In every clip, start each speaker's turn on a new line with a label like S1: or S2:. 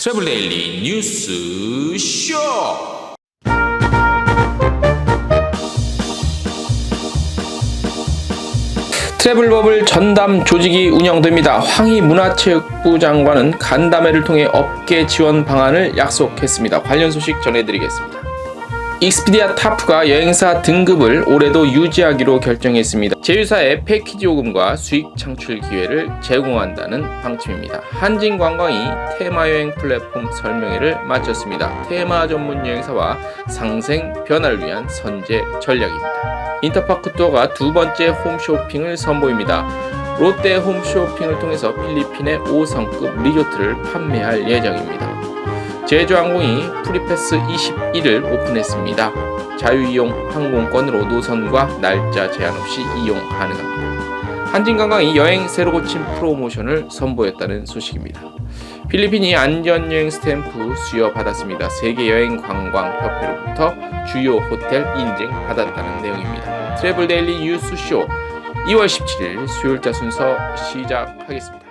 S1: 트래블 데일리 뉴스 쇼. 트래블 버블 전담 조직이 운영됩니다. 황희 문화체육부 장관은 간담회를 통해 업계 지원 방안을 약속했습니다. 관련 소식 전해드리겠습니다. 익스피디아 타프가 여행사 등급을 올해도 유지하기로 결정했습니다. 제휴사의 패키지 요금과 수익 창출 기회를 제공한다는 방침입니다. 한진관광이 테마 여행 플랫폼 설명회를 마쳤습니다. 테마 전문 여행사와 상생 변화를 위한 선제 전략입니다. 인터파크 투어가 두 번째 홈쇼핑을 선보입니다. 롯데 홈쇼핑을 통해서 필리핀의 5성급 리조트를 판매할 예정입니다. 제주항공이 프리패스 21을 오픈했습니다. 자유이용 항공권으로 노선과 날짜 제한 없이 이용 가능합니다. 한진관광이 여행 새로 고침 프로모션을 선보였다는 소식입니다. 필리핀이 안전여행 스탬프 수여받았습니다. 세계여행관광협회로부터 주요 호텔 인증 받았다는 내용입니다. 트래블 데일리 뉴스쇼 2월 17일 수요일자 순서 시작하겠습니다.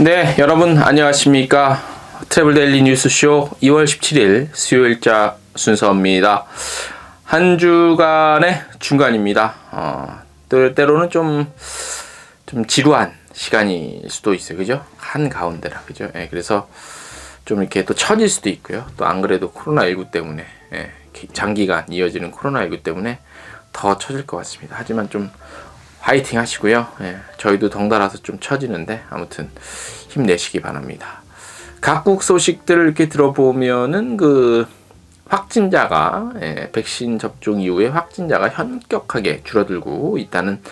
S1: 네, 여러분 안녕하십니까? 트래블 데일리 뉴스쇼 2월 17일 수요일자 순서입니다. 한 주간의 중간입니다. 어, 때- 때로는 좀, 좀 지루한 시간일 수도 있어요. 그죠? 한 가운데라. 그죠? 예, 그래서 좀 이렇게 또 처질 수도 있고요. 또 안 그래도 코로나19 때문에, 예, 기- 장기간 이어지는 코로나19 때문에 더 처질 것 같습니다. 하지만 좀 화이팅 하시고요. 예, 저희도 덩달아서 좀 처지는데 아무튼 힘내시기 바랍니다. 각국 소식들을 이렇게 들어보면은 그 확진자가 예, 백신 접종 이후에 확진자가 현격하게 줄어들고 있다는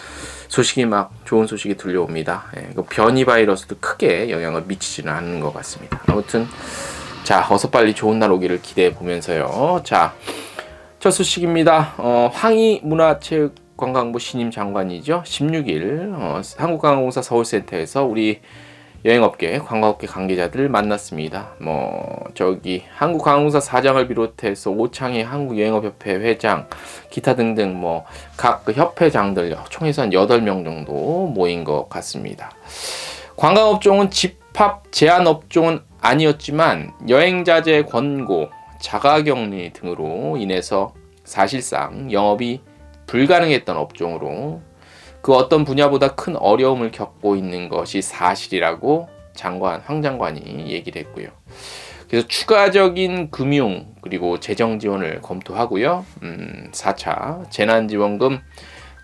S1: 소식이 막 좋은 소식이 들려옵니다. 예, 그 변이 바이러스도 크게 영향을 미치지는 않는 것 같습니다. 아무튼 자 어서 빨리 좋은 날 오기를 기대해 보면서요. 자첫 소식입니다. 어, 황희 문화체육 관광부 신임 장관이죠. 16일 어, 한국관광공사 서울센터에서 우리 여행업계, 관광업계 관계자들 만났습니다. 뭐 저기 한국관광공사 사장을 비롯해서 오창희 한국여행업협회 회장, 기타 등등 뭐각 협회장들 총에서 한 8명 정도 모인 것 같습니다. 관광업종은 집합 제한 업종은 아니었지만 여행자재 권고, 자가격리 등으로 인해서 사실상 영업이 불가능했던 업종으로 그 어떤 분야보다 큰 어려움을 겪고 있는 것이 사실이라고 장관 황 장관이 얘기를 했고요. 그래서 추가적인 금융 그리고 재정 지원을 검토하고요. 음, 4차 재난지원금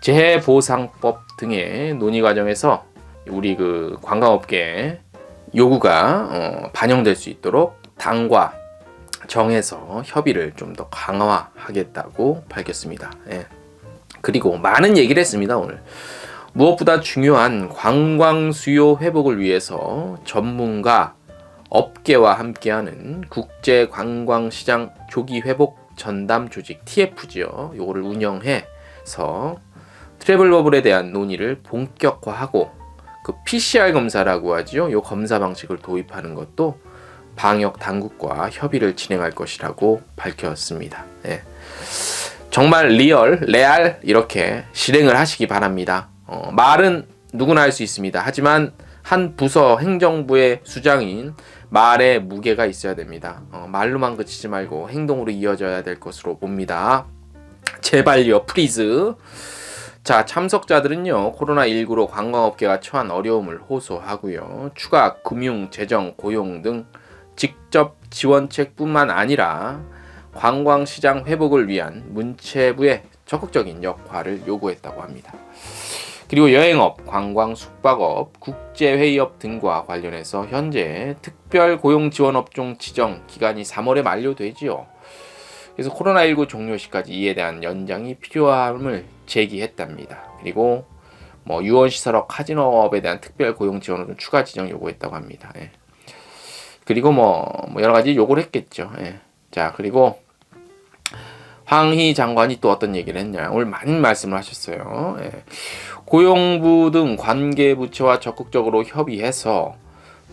S1: 재해보상법 등의 논의 과정에서 우리 그 관광업계 요구가 어, 반영될 수 있도록 당과 정해서 협의를 좀 더 강화하겠다고 밝혔습니다. 예. 그리고 많은 얘기를 했습니다 오늘 무엇보다 중요한 관광 수요 회복을 위해서 전문가 업계와 함께하는 국제 관광 시장 조기 회복 전담 조직 TF지요 요거를 운영해서 트래블 버블에 대한 논의를 본격화하고 그 PCR 검사라고 하지요 요 검사 방식을 도입하는 것도 방역 당국과 협의를 진행할 것이라고 밝혔습니다. 예. 정말 리얼, 레알 이렇게 실행을 하시기 바랍니다. 어, 말은 누구나 할 수 있습니다. 하지만 한 부서 행정부의 수장인 말에 무게가 있어야 됩니다. 어, 말로만 그치지 말고 행동으로 이어져야 될 것으로 봅니다. 제발요, 프리즈. 자, 참석자들은요, 코로나19로 관광업계가 처한 어려움을 호소하고요, 추가 금융, 재정, 고용 등 직접 지원책뿐만 아니라 관광시장 회복을 위한 문체부의 적극적인 역할을 요구했다고 합니다. 그리고 여행업, 관광, 숙박업, 국제회의업 등과 관련해서 현재 특별 고용 지원 업종 지정 기간이 3월에 만료되지요. 그래서 코로나19 종료 시까지 이에 대한 연장이 필요함을 제기했답니다. 그리고 뭐 유원시설업, 카지노업에 대한 특별 고용 지원을 좀 추가 지정 요구했다고 합니다. 예. 그리고 뭐, 뭐 여러 가지 요구를 했겠죠. 예. 자 그리고 황희 장관이 또 어떤 얘기를 했냐 오늘 많은 말씀을 하셨어요. 예. 고용부 등 관계부처와 적극적으로 협의해서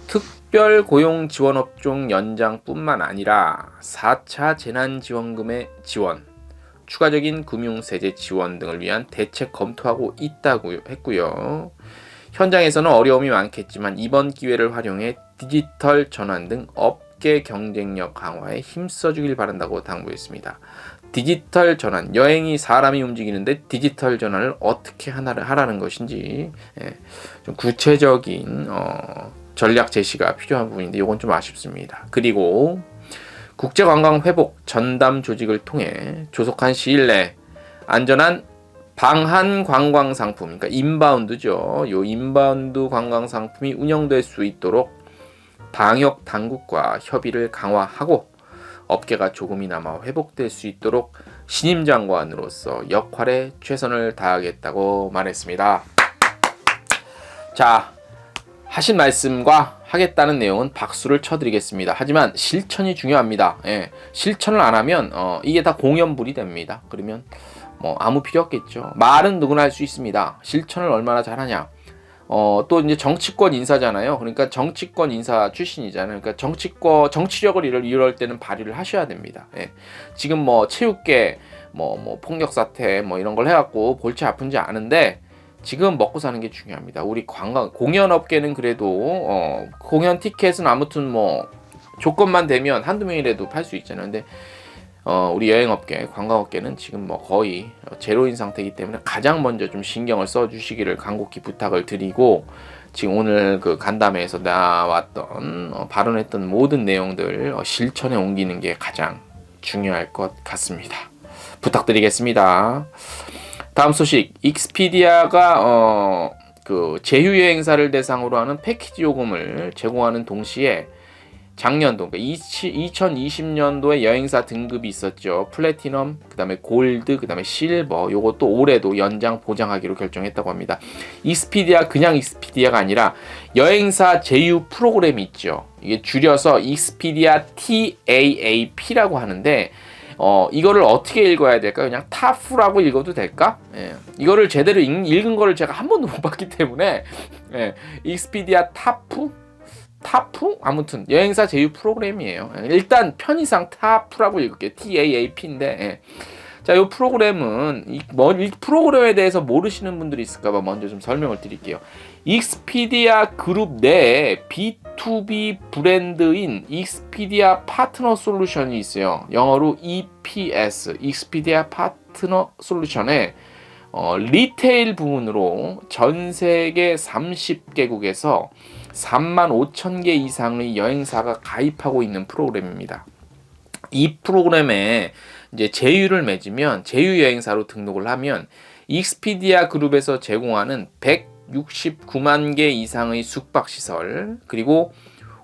S1: 특별 고용 지원 업종 연장뿐만 아니라 4차 재난지원금의 지원, 추가적인 금융세제 지원 등을 위한 대책 검토하고 있다고 했고요. 현장에서는 어려움이 많겠지만 이번 기회를 활용해 디지털 전환 등업 업계 경쟁력 강화에 힘써주길 바란다고 당부했습니다. 디지털 전환, 여행이 사람이 움직이는데 디지털 전환을 어떻게 하나를 하라는 것인지 예, 좀 구체적인 어, 전략 제시가 필요한 부분인데 이건 좀 아쉽습니다. 그리고 국제 관광 회복 전담 조직을 통해 조속한 시일 내 안전한 방한 관광 상품, 그러니까 인바운드죠. 요 인바운드 관광 상품이 운영될 수 있도록 방역 당국과 협의를 강화하고 업계가 조금이나마 회복될 수 있도록 신임 장관으로서 역할에 최선을 다하겠다고 말했습니다. 자, 하신 말씀과 하겠다는 내용은 박수를 쳐드리겠습니다. 하지만 실천이 중요합니다. 예, 실천을 안 하면 어, 이게 다 공연불이 됩니다. 그러면 뭐 아무 필요 없겠죠. 말은 누구나 할 수 있습니다. 실천을 얼마나 잘하냐. 어, 또 이제 정치권 인사잖아요. 그러니까 정치권 인사 출신이잖아요. 그러니까 정치권 정치력을 이럴, 이럴 때는 발휘를 하셔야 됩니다. 예. 지금 뭐 체육계 뭐, 뭐 폭력 사태 뭐 이런 걸 해갖고 골치 아픈지 아는데 지금 먹고 사는 게 중요합니다. 우리 관광 공연 업계는 그래도 어, 공연 티켓은 아무튼 뭐 조건만 되면 한두 명이라도 팔 수 있잖아요. 근데 어, 우리 여행업계, 관광업계는 지금 뭐 거의 제로인 상태이기 때문에 가장 먼저 좀 신경을 써주시기를 간곡히 부탁을 드리고 지금 오늘 그 간담회에서 나왔던 어, 발언했던 모든 내용들 어, 실천에 옮기는 게 가장 중요할 것 같습니다. 부탁드리겠습니다. 다음 소식, 익스피디아가 어, 그 제휴 여행사를 대상으로 하는 패키지 요금을 제공하는 동시에 작년도 그러니까 2020년도에 여행사 등급이 있었죠. 플래티넘, 그다음에 골드, 그다음에 실버. 요것도 올해도 연장 보장하기로 결정했다고 합니다. 익스피디아 그냥 익스피디아가 아니라 여행사 제휴 프로그램이 있죠. 이게 줄여서 익스피디아 TAAP라고 하는데 어, 이거를 어떻게 읽어야 될까? 그냥 타프라고 읽어도 될까? 예. 이거를 제대로 읽, 읽은 거를 제가 한 번도 못 봤기 때문에 예. 익스피디아 타프 타프? 아무튼 여행사 제휴 프로그램이에요. 일단 편의상 타프라고 읽을게요. TAAP인데 예. 자, 이 프로그램은 이, 뭐, 이 프로그램에 대해서 모르시는 분들이 있을까봐 먼저 좀 설명을 드릴게요. 익스피디아 그룹 내에 B2B 브랜드인 익스피디아 파트너 솔루션이 있어요. 영어로 EPS, 익스피디아 파트너 솔루션에 어, 리테일 부문으로 전 세계 30개국에서 3만 5천 개 이상의 여행사가 가입하고 있는 프로그램입니다. 이 프로그램에 이제 제휴를 맺으면 제휴 여행사로 등록을 하면 익스피디아 그룹에서 제공하는 169만 개 이상의 숙박 시설 그리고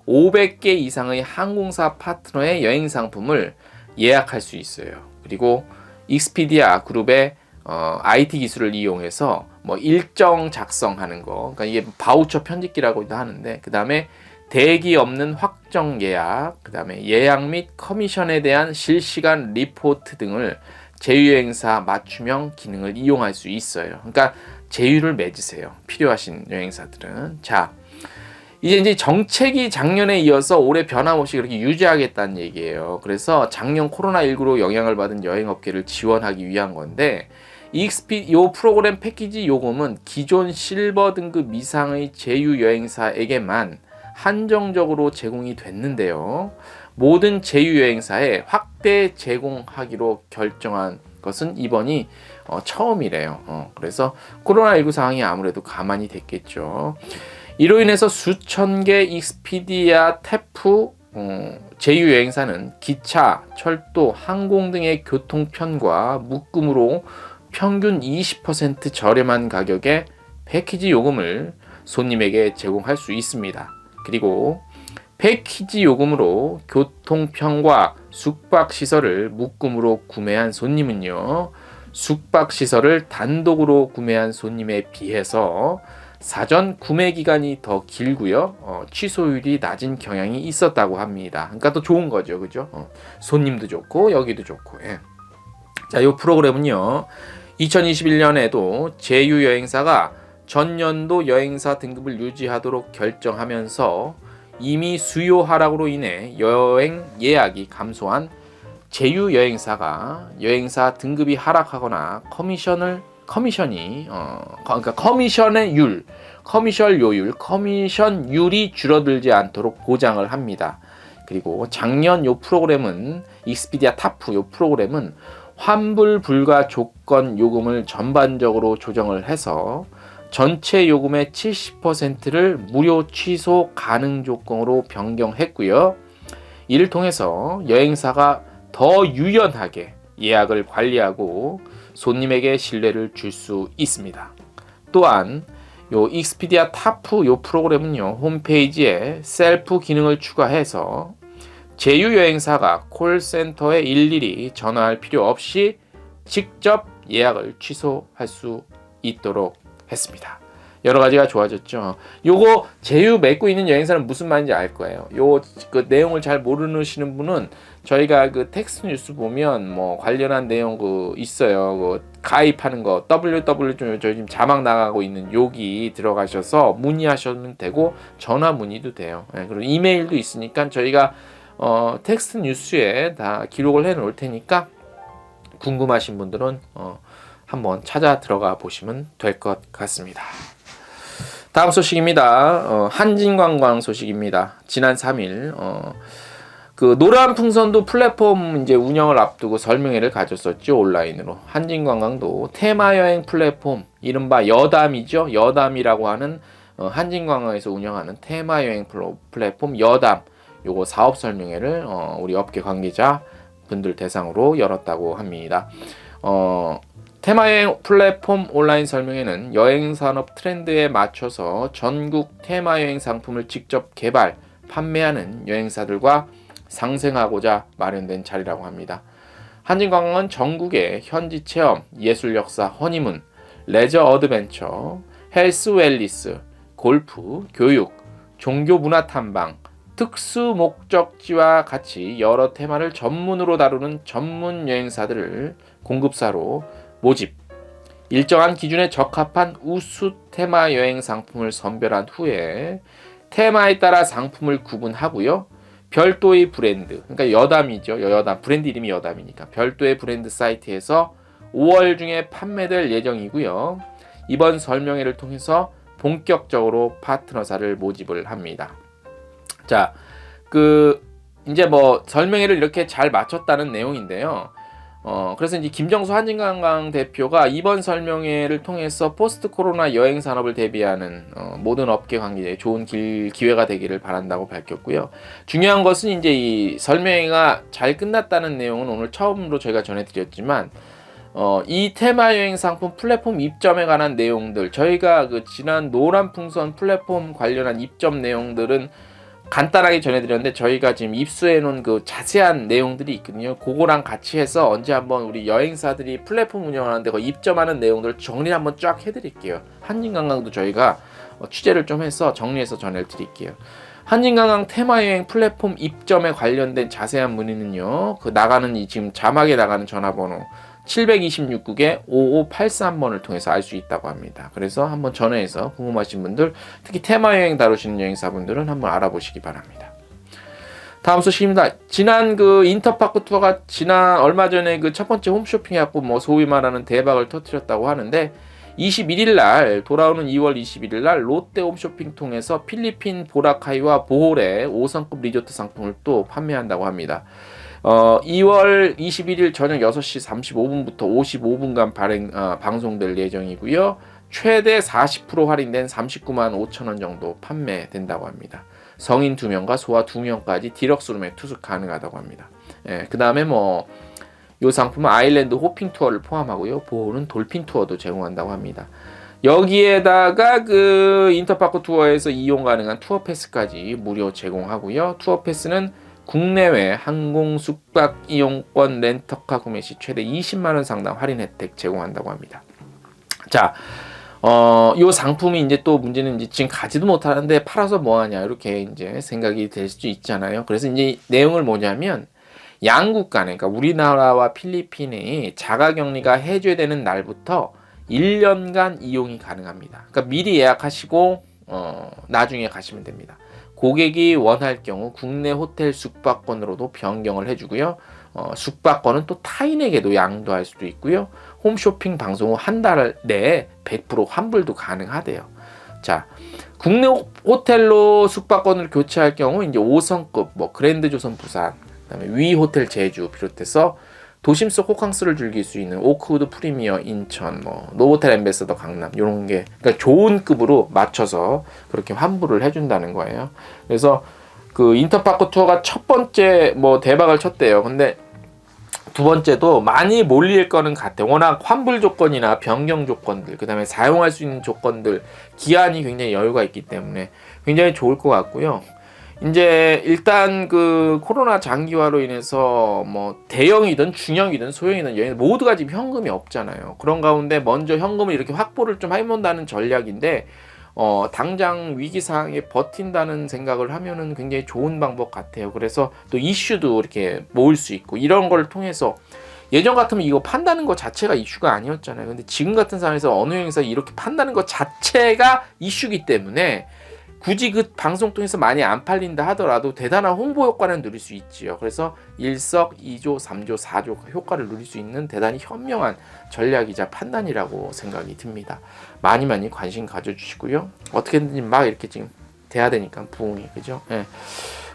S1: 500개 이상의 항공사 파트너의 여행 상품을 예약할 수 있어요. 그리고 익스피디아 그룹의 어, IT 기술을 이용해서 뭐 일정 작성하는 거, 그러니까 이게 바우처 편집기라고도 하는데 그 다음에 대기 없는 확정 예약, 그 다음에 예약 및 커미션에 대한 실시간 리포트 등을 제휴여행사 맞춤형 기능을 이용할 수 있어요. 그러니까 제휴를 맺으세요. 필요하신 여행사들은. 자, 이제 이제 정책이 작년에 이어서 올해 변함없이 그렇게 유지하겠다는 얘기예요. 그래서 작년 코로나19로 영향을 받은 여행업계를 지원하기 위한 건데 EXP 요 프로그램 패키지 요금은 기존 실버 등급 이상의 제휴 여행사에게만 한정적으로 제공이 됐는데요. 모든 제휴 여행사에 확대 제공하기로 결정한 것은 이번이 어, 처음이래요. 어, 그래서 코로나19 상황이 아무래도 가만히 됐겠죠. 이로 인해서 수천 개 익스피디아 태프 어, 제휴 여행사는 기차, 철도, 항공 등의 교통편과 묶음으로 평균 20% 저렴한 가격에 패키지 요금을 손님에게 제공할 수 있습니다. 그리고 패키지 요금으로 교통편과 숙박시설을 묶음으로 구매한 손님은요, 숙박시설을 단독으로 구매한 손님에 비해서 사전 구매 기간이 더 길고요, 어, 취소율이 낮은 경향이 있었다고 합니다. 그러니까 또 좋은 거죠, 그죠? 어, 손님도 좋고 여기도 좋고. 예. 자, 이 프로그램은요, 2021년에도 제휴 여행사가 전년도 여행사 등급을 유지하도록 결정하면서 이미 수요 하락으로 인해 여행 예약이 감소한 제휴 여행사가 여행사 등급이 하락하거나 커미션을 커미션이 어 그러니까 커미션의 율, 커미션 요율, 커미션율이 줄어들지 않도록 보장을 합니다. 그리고 작년 요 프로그램은 익스피디아 타프 요 프로그램은 환불 불가 조건 요금을 전반적으로 조정을 해서 전체 요금의 70%를 무료 취소 가능 조건으로 변경했고요. 이를 통해서 여행사가 더 유연하게 예약을 관리하고 손님에게 신뢰를 줄 수 있습니다. 또한 요 익스피디아 타프 요 프로그램은요 홈페이지에 셀프 기능을 추가해서 제휴 여행사가 콜센터에 일일이 전화할 필요 없이 직접 예약을 취소할 수 있도록 했습니다. 여러 가지가 좋아졌죠. 요거 제휴 맺고 있는 여행사는 무슨 말인지 알 거예요. 요 그 내용을 잘 모르시는 분은 저희가 그 텍스트 뉴스 보면 뭐 관련한 내용 그 있어요. 그 가입하는 거 www 좀 저희 지금 자막 나가고 있는 여기 들어가셔서 문의하시면 되고 전화 문의도 돼요. 예, 그리고 이메일도 있으니까 저희가 어, 텍스트 뉴스에 다 기록을 해 놓을 테니까 궁금하신 분들은 어, 한번 찾아 들어가 보시면 될 것 같습니다. 다음 소식입니다. 어, 한진관광 소식입니다. 지난 3일 어, 그 노란 풍선도 플랫폼 이제 운영을 앞두고 설명회를 가졌었죠 온라인으로 한진관광도 테마 여행 플랫폼 이른바 여담이죠 여담이라고 하는 어, 한진관광에서 운영하는 테마 여행 플랫폼 여담 요거 사업 설명회를 어, 우리 업계 관계자 분들 대상으로 열었다고 합니다. 어, 테마여행 플랫폼 온라인 설명회는 여행 산업 트렌드에 맞춰서 전국 테마 여행 상품을 직접 개발, 판매하는 여행사들과 상생하고자 마련된 자리라고 합니다. 한진관광은 전국의 현지 체험, 예술 역사, 허니문, 레저 어드벤처, 헬스 웰리스, 골프, 교육, 종교 문화 탐방, 특수 목적지와 같이 여러 테마를 전문으로 다루는 전문 여행사들을 공급사로 모집, 일정한 기준에 적합한 우수 테마 여행 상품을 선별한 후에 테마에 따라 상품을 구분하고요. 별도의 브랜드, 그러니까 여담이죠. 여담, 브랜드 이름이 여담이니까 별도의 브랜드 사이트에서 5월 중에 판매될 예정이고요. 이번 설명회를 통해서 본격적으로 파트너사를 모집을 합니다. 자, 그 이제 뭐 설명회를 이렇게 잘 마쳤다는 내용인데요. 어, 그래서 이제 김정수 한진관광 대표가 이번 설명회를 통해서 포스트 코로나 여행 산업을 대비하는 어, 모든 업계 관계자에 좋은 길, 기회가 되기를 바란다고 밝혔고요. 중요한 것은 이제 이 설명회가 잘 끝났다는 내용은 오늘 처음으로 저희가 전해드렸지만 어, 이 테마 여행 상품 플랫폼 입점에 관한 내용들 저희가 그 지난 노란 풍선 플랫폼 관련한 입점 내용들은 간단하게 전해드렸는데 저희가 지금 입수해 놓은 그 자세한 내용들이 있거든요. 그거랑 같이 해서 언제 한번 우리 여행사들이 플랫폼 운영하는데 그 입점하는 내용들을 정리 한번 쫙 해드릴게요. 한진관광도 저희가 어, 취재를 좀 해서 정리해서 전해드릴게요. 한진관광 테마여행 플랫폼 입점에 관련된 자세한 문의는요. 그 나가는 이 지금 자막에 나가는 전화번호 726국에 5583번을 통해서 알 수 있다고 합니다. 그래서 한번 전화해서 궁금하신 분들, 특히 테마 여행 다루시는 여행사분들은 한번 알아보시기 바랍니다. 다음 소식입니다. 지난 그 인터파크 투어가 지난 얼마 전에 그 첫 번째 홈쇼핑 해갖고 뭐 소위 말하는 대박을 터뜨렸다고 하는데 21일 날 돌아오는 2월 21일 날 롯데 홈쇼핑 통해서 필리핀 보라카이와 보홀의 5성급 리조트 상품을 또 판매한다고 합니다. 어, 2월 21일 저녁 6시 35분부터 55분간 발행, 어, 방송될 예정이고요. 최대 40% 할인된 39만 5천 원 정도 판매된다고 합니다. 성인 2명과 소아 2명까지 디럭스룸에 투숙 가능하다고 합니다. 예, 그 다음에 뭐, 이 상품은 아일랜드 호핑 투어를 포함하고요. 보호는 돌핀 투어도 제공한다고 합니다. 여기에다가 그 인터파크 투어에서 이용 가능한 투어 패스까지 무료 제공하고요. 투어 패스는 국내외 항공 숙박 이용권 렌터카 구매 시 최대 20만 원 상당 할인 혜택 제공한다고 합니다. 자, 어, 요 상품이 이제 또 문제는 이제 지금 가지도 못하는데 팔아서 뭐하냐 이렇게 이제 생각이 될 수도 있잖아요. 그래서 이제 내용을 뭐냐면 양국 간에 그러니까 우리나라와 필리핀이 자가격리가 해제되는 날부터 1년간 이용이 가능합니다. 그러니까 미리 예약하시고 어, 나중에 가시면 됩니다. 고객이 원할 경우 국내 호텔 숙박권으로도 변경을 해주고요. 어, 숙박권은 또 타인에게도 양도할 수도 있고요. 홈쇼핑 방송 후 한 달 내에 100% 환불도 가능하대요. 자, 국내 호- 호텔로 숙박권을 교체할 경우 이제 5성급 뭐 그랜드 조선 부산, 그다음에 위 호텔 제주 비롯해서 도심 속 호캉스를 즐길 수 있는 오크우드 프리미어 인천, 뭐 노보텔 엠베서더 강남 이런 게 그러니까 좋은 급으로 맞춰서 그렇게 환불을 해준다는 거예요. 그래서 그 인터파크 투어가 첫 번째 뭐 대박을 쳤대요. 근데 두 번째도 많이 몰릴 거는 같아. 워낙 환불 조건이나 변경 조건들, 그 다음에 사용할 수 있는 조건들, 기한이 굉장히 여유가 있기 때문에 굉장히 좋을 것 같고요. 이제 일단 그 코로나 장기화로 인해서 뭐 대형이든 중형이든 소형이든 여행 모두가 지금 현금이 없잖아요. 그런 가운데 먼저 현금을 이렇게 확보를 좀 해본다는 전략인데 어, 당장 위기 상황에 버틴다는 생각을 하면은 굉장히 좋은 방법 같아요. 그래서 또 이슈도 이렇게 모을 수 있고 이런 걸 통해서 예전 같으면 이거 판다는 것 자체가 이슈가 아니었잖아요. 근데 지금 같은 상황에서 어느 여행사 이렇게 판다는 것 자체가 이슈기 때문에 굳이 그 방송 통해서 많이 안 팔린다 하더라도 대단한 홍보 효과는 누릴 수 있지요. 그래서 일석 이조, 삼조, 사조 효과를 누릴 수 있는 대단히 현명한 전략이자 판단이라고 생각이 듭니다. 많이 많이 관심 가져주시고요. 어떻게든지 막 이렇게 지금 돼야 되니까 부흥이 그죠? 예.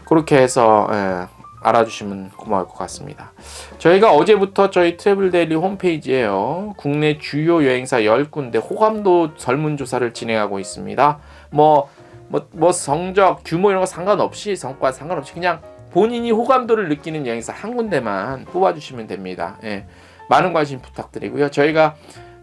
S1: 그렇게 해서 예, 알아주시면 고마울 것 같습니다. 저희가 어제부터 저희 트래블 데일리 홈페이지에요. 국내 주요 여행사 10군데 호감도 설문조사를 진행하고 있습니다. 뭐, 뭐, 뭐 성적, 규모 이런 거 상관없이 성과 상관없이 그냥 본인이 호감도를 느끼는 여행사 한 군데만 뽑아주시면 됩니다. 예. 많은 관심 부탁드리고요. 저희가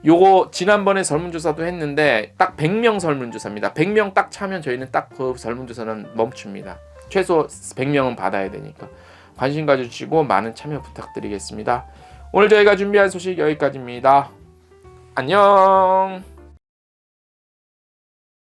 S1: 요거 지난번에 설문조사도 했는데 딱 100명 설문조사입니다. 100명 딱 차면 저희는 딱 그 설문조사는 멈춥니다. 최소 100명은 받아야 되니까 관심 가져주시고 많은 참여 부탁드리겠습니다. 오늘 저희가 준비한 소식 여기까지입니다. 안녕.